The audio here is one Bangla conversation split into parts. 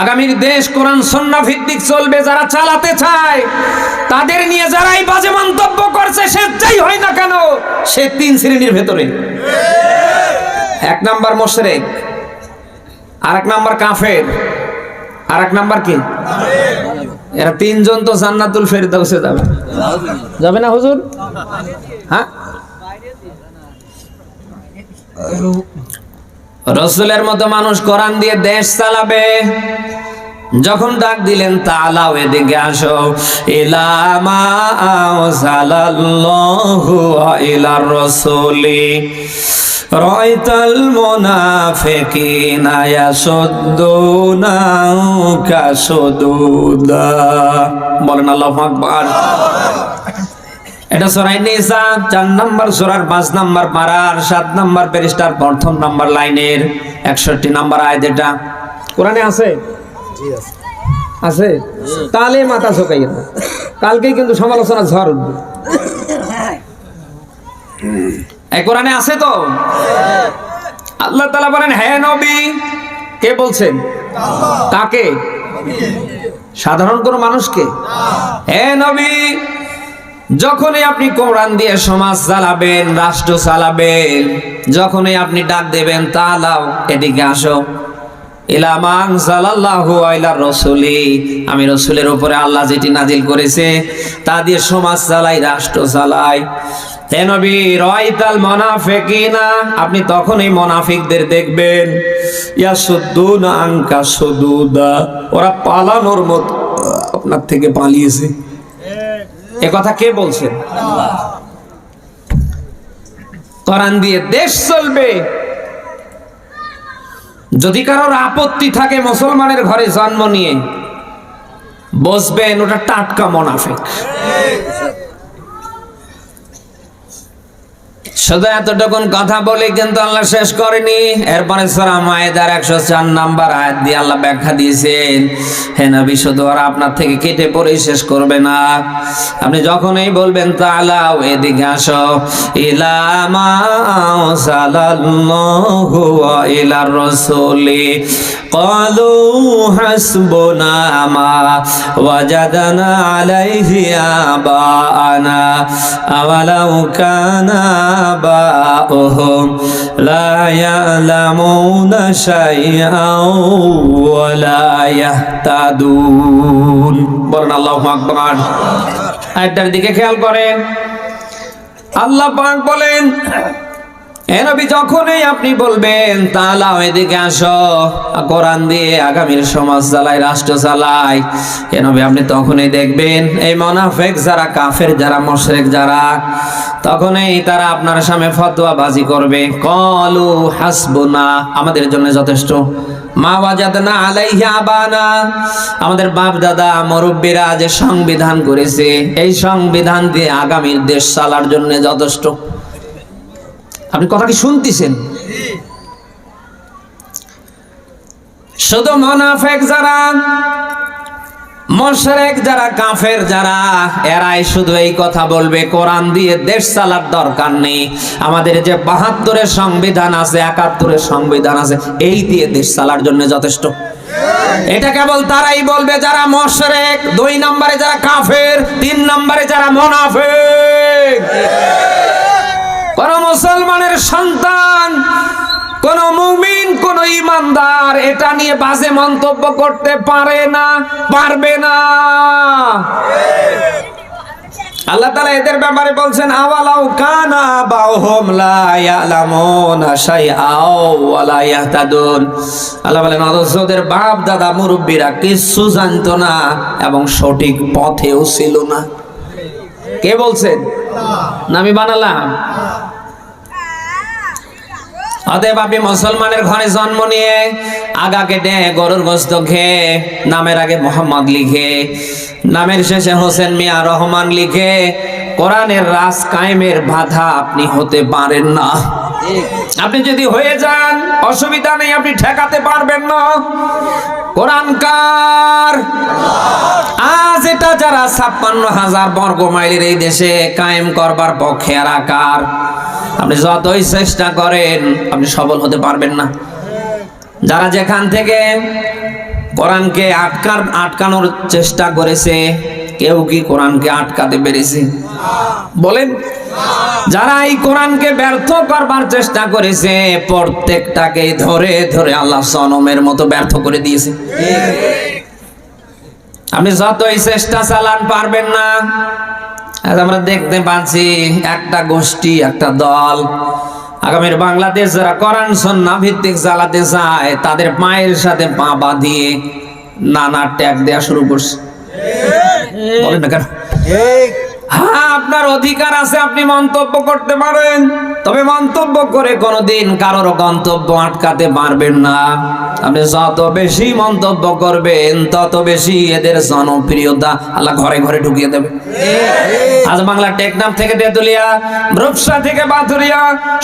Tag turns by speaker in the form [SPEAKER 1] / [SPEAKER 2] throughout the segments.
[SPEAKER 1] আগামীর দেশ, কোরআন সন্না ভিত্তিক চলবে, যারা চালাতে চায়, তাদের নিয়ে যারাই বাজে মন্তব্য করছে সে যাই হয় না কেন? সে তিন শ্রেণির ভেতরে। এক নাম্বার মোশরেক আর এক নাম্বার কাফের আর এক নাম্বার কি? এরা তিনজন তো জান্নাতুল ফেরদাউসে যাবে। যাবে না হুজুর? হ্যাঁ? রসুলের মতো মানুষ কোরআন দিয়ে দেশ চালাবে। যখন ডাক দিলেন, তালাও এদিকে আসো। ইলামা সালাল্লাহু ইলার রাসূলি। রাইতাল মুনাফিকিনা ইয়াসুদ্দুনা কাসুদুদা বলেন আল্লাহু আকবার। এটা সরাই নিসা চার নাম্বার সোরার পাঁচ নাম্বার পাড়ার সাত নাম্বার পেরিস্টার প্রথম নাম্বার লাইনের একষট্টি নাম্বার আয়াত এটা। কোরআনে আছে? আছে। তাহলে মাথা চোকাই কালকেই কিন্তু সমালোচনা ঝড় উঠবে। এই কোরআনে আছে তো? আল্লাহ তালা বলেন হ্যাঁ নবী কে বলছেন? কাকে? সাধারণ কোন মানুষকে? হ্যাঁ নবী যখনই আপনি কোরআন দিয়ে সমাজ চালাবেন, রাষ্ট্র চালাবেন, যখনই আপনি ডাক দেবেন, তালাও এদিকে আসো। ইলামান সাল্লাল্লাহু আইলা রসুলি, আমি রসুলের উপরে আল্লাহ যেটি নাজিল করেছে, তা দিয়ে সমাজ চালাই, রাষ্ট্র চালাই। হে নবী, রাইতাল মুনাফিকিনা, আপনি তখনই মুনাফিকদের দেখবেন। ইয়াসুদ্দুনা আনকা সুদুদা, ওরা পালানোর মতো আপনার থেকে পালিয়েছে। এ কথা কে বলছেন কোরআন দিয়ে দেশ চলবে। যদি কারোর আপত্তি থাকে মুসলমানের ঘরে জন্ম নিয়ে, বসবেন, ওটা টাটকা মোনাফেক। শুধু এতটুকুন কথা বলে কিন্তু আল্লাহ শেষ করেনি এরপরে সরা মায়েদার একশো চার নাম্বার আয়াত দিয়ে আল্লাহ ব্যাখ্যা দিয়েছেন হে নবী শুধু ওরা আপনার থেকে কেটে পড়ে শেষ করবে না আপনি যখনই বলবেন তালাও এদিকে আসো ইলামা সালাল্লাহু ইলার রাসূলি قالوا حسبنا ما وجدنا عليه آباءنا أولو كان آباؤهم لا يعلمون شيئا ولا يهتدون বলেন আল্লাহু আকবার আয়াতটার দিকে খেয়াল করেন আল্লাহ পাক বলেন এ নবী যখনই আপনি বলবেন এদিকে আসো। কোরআন দিয়ে আগামীর সমাজ চালাই, রাষ্ট্র চালাই। এ আপনি তখনই দেখবেন, এই যারা, কাফের যারা, মশরেক যারা, তখনই তারা আপনার সামনে ফতোয়া বাজি করবে। কলু আমাদের জন্য যথেষ্ট। মা ওয়াজাদনা আলাইহা আমাদের বাপ দাদা মুরব্বীরা যে সংবিধান করেছে, এই সংবিধান দিয়ে আগামীর দেশ চালার জন্য যথেষ্ট। আপনি কি শুনতেছেন? শুধু মোনাফেক যারা, মশরেক যারা, কাফের যারা, এরাই শুধু এই কথা বলবে, কোরআন দিয়ে দেশ চালার দরকার নেই। আমাদের যে বাহাত্তরের সংবিধান আছে, একাত্তরের সংবিধান আছে, এই দিয়ে দেশ চালার জন্য যথেষ্ট। এটা কেবল তারাই বলবে, যারা মশরেক, দুই নম্বরে যারা কাফের, তিন নম্বরে যারা মোনাফেক। কোন মুসলমানের সন্তান, কোন মুমিন, কোন ইমানদার, এটা নিয়ে বাজে মন্তব্য করতে পারে না, পারবে না। আল্লাহ তাআলা এদের ব্যাপারে বলছেন, আওয়ালাউ কানা বাউহুম লা ইয়ালামুনা শাইআও ওয়া লা ইয়াহতাদুন। আল্লাহ বলেন, অথচ ওদের বাপ, দাদা, মুরব্বীরা কিছু জানতো না এবং সঠিক পথেও ছিল না। কে বলছেন? আমি বানালাম। অতএব আপনি মুসলমানের ঘরে জন্ম নিয়ে আগা কেটে গরুর গোস্ত খেয়ে নামের আগে মোহাম্মদ লিখে, নামের শেষে হোসেন মিয়া রহমান লিখে, কোরআনের রাস কায়েমের বাধা আপনি হতে পারেন না। আপনি যদি হয়ে যান, অসুবিধা নেই, আপনি ঠেকাতে পারবেন না। কোরআন কার? আজ এটা যারা ছাপ্পান্ন হাজার বর্গ মাইলের এই দেশে কায়েম করবার পক্ষে আর আকার আপনি যতই চেষ্টা করেন, আপনি সফল হতে পারবেন না। যারা যেখান থেকে কোরআনকে আটকার আটকানোর চেষ্টা করেছে, কেউ কি কোরআনকে আটকাতে পেরেছে? বলেন, যারা এই কোরআনকে ব্যর্থ করবার চেষ্টা করেছে, প্রত্যেকটাকে ধরে ধরে আল্লাহ সনমের মতো ব্যর্থ করে দিয়েছে। আপনি যতই চেষ্টা চালান পারবেন না আজ আমরা দেখতে পাচ্ছি একটা গোষ্ঠী একটা দল। আগামীর বাংলাদেশ যারা করান সন্না ভিত্তিক জ্বালাতে চায় তাদের পায়ের সাথে পা বাঁধিয়ে নানা ট্যাগ দেওয়া শুরু করছে। বলেন না কেন? হ্যাঁ আপনার অধিকার আছে আপনি মন্তব্য করতে পারেন। তবে মন্তব্য করে কোনোদিন কারোর গন্তব্য আটকাতে পারবেন না। আপনি যত বেশি মন্তব্য করবেন, তত বেশি এদের জনপ্রিয়তা আল্লাহ ঘরে ঘরে ঢুকিয়ে দেবে। আজ বাংলা টেকনাফ থেকে তেতুলিয়া, রূপসা থেকে বাথুরিয়া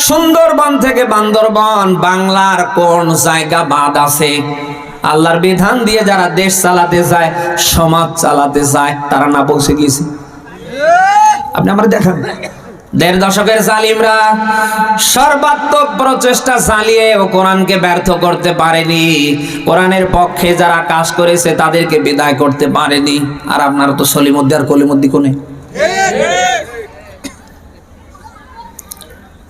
[SPEAKER 1] সুন্দরবন থেকে বান্দরবন, বাংলার কোন জায়গা বাদ আছে? আল্লাহর বিধান দিয়ে যারা দেশ চালাতে চায় সমাজ চালাতে চায় তারা না পৌঁছে গিয়েছে আপনি আমার দেখান। দেড় দশকের জালিমরা সর্বাত্মক প্রচেষ্টা চালিয়ে ও কোরআনকে ব্যর্থ করতে পারেনি। কোরআনের পক্ষে যারা কাজ করেছে তাদেরকে বিদায় করতে পারেনি। আর আপনারা তো সলিমদ্দি আর কলিমদ্দি কোনে?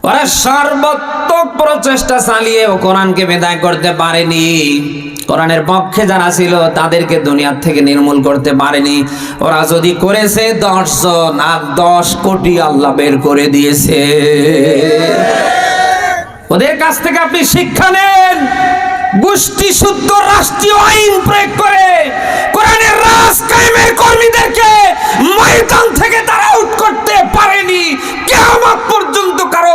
[SPEAKER 1] ওরা সর্বাত্মক প্রচেষ্টা চালিয়ে ও কোরআনকে বিদায় করতে পারেনি। কোরআনের পক্ষে যারা ছিল তাদেরকে দুনিয়ার থেকে নির্মূল করতে পারেনি। ওরা যদি করেছে দশ জন আর দশ কোটি আল্লাহ বের করে দিয়েছে। ওদের কাছ থেকে আপনি শিক্ষা নেন। গোষ্ঠী শুদ্ধ রাষ্ট্রীয় আইন প্রয়োগ করে কোরআনের রাজ কায়েমের কর্মীদেরকে ময়দান থেকে তারা আউট করতে পারেনি। কিয়ামত পর্যন্ত কারও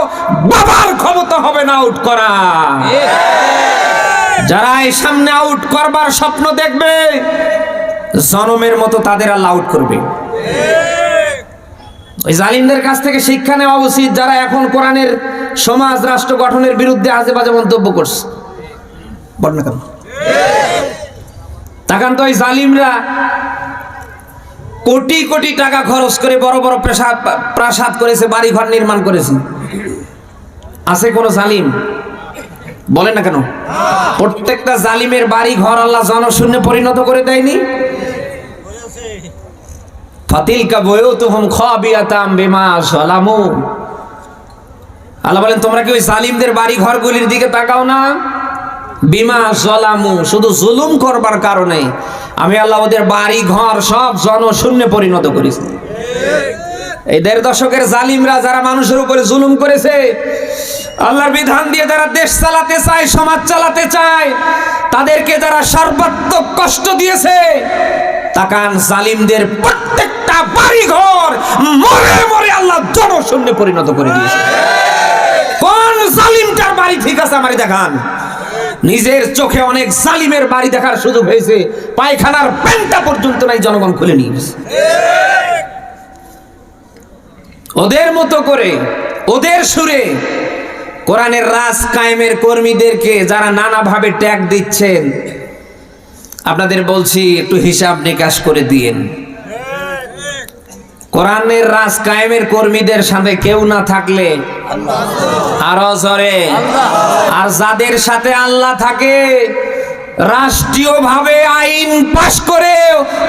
[SPEAKER 1] বাবার ক্ষমতা হবে না আউট করা যারা এই সামনে আউট করবার স্বপ্ন দেখবে, জনমের মতো তাদের আল্লাহ আউট করবে। ওই জালিমদের কাছ থেকে শিক্ষা নেওয়া উচিত যারা এখন কোরআনের সমাজ, রাষ্ট্র গঠনের বিরুদ্ধে আজে বাজে মন্তব্য করছে। বল না কেন? তাকান তো ওই জালিমরা কোটি কোটি টাকা খরচ করে বড় বড় প্রাসাদ প্রাসাদ করেছে বাড়ি ঘর নির্মাণ করেছে। আছে কোন জালিম? বলেন না কেন? প্রত্যেকটা জালিমের বাড়ি ঘর আল্লাহ জনশূন্যে পরিণত করে দেয়নি? ফাতিলকা বয়ুতুহুম খাবিয়াতাম বিমা সালামু আল্লাহ বলেন, তোমরা কি ওই জালিমদের বাড়ি ঘরগুলির দিকে তাকাও না? বিমা জলামু, শুধু জুলুম করবার কারণে। আমি আল্লাহ ওদের বাড়ি ঘর সব জনশূন্যে পরিণত করেছি। এই দেড় দশকের জালিমরা যারা মানুষের উপরে জুলুম করেছে, আল্লাহর বিধান দিয়ে যারা দেশ চালাতে চায়, সমাজ চালাতে চায়, তাদেরকে যারা সর্বাত্মক কষ্ট দিয়েছে, তাকান জালিমদের প্রত্যেকটা বাড়ি ঘর মরে মরে আল্লাহ জনশূন্যে পরিণত করে দিয়েছে। কোন জালিমটার বাড়ি ঠিক আছে আমারই দেখান। নিজের চোখে অনেক জালিমের বাড়ি দেখার সুযোগ হয়েছে, পায়খানার প্যান্টটা পর্যন্ত নাই, জনগণ খুলে নিয়ে গেছে। ওদের মতো করে, ওদের সুরে কোরআনের রাজ কায়েমের কর্মীদেরকে যারা নানাভাবে ট্যাগ দিচ্ছেন, আপনাদের বলছি, একটু হিসাব নিকাশ করে দিয়েন। কোরআনের রাজ কায়েমের কর্মীদের সাথে কেউ না থাকলে আরও জরে। আর যাদের সাথে আল্লাহ থাকে রাষ্ট্রীয়ভাবে আইন পাশ করে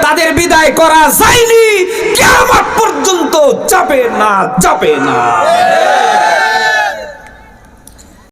[SPEAKER 1] তাদের বিদায় করা যায়নি কেমন পর্যন্ত চাপে না চাপে না।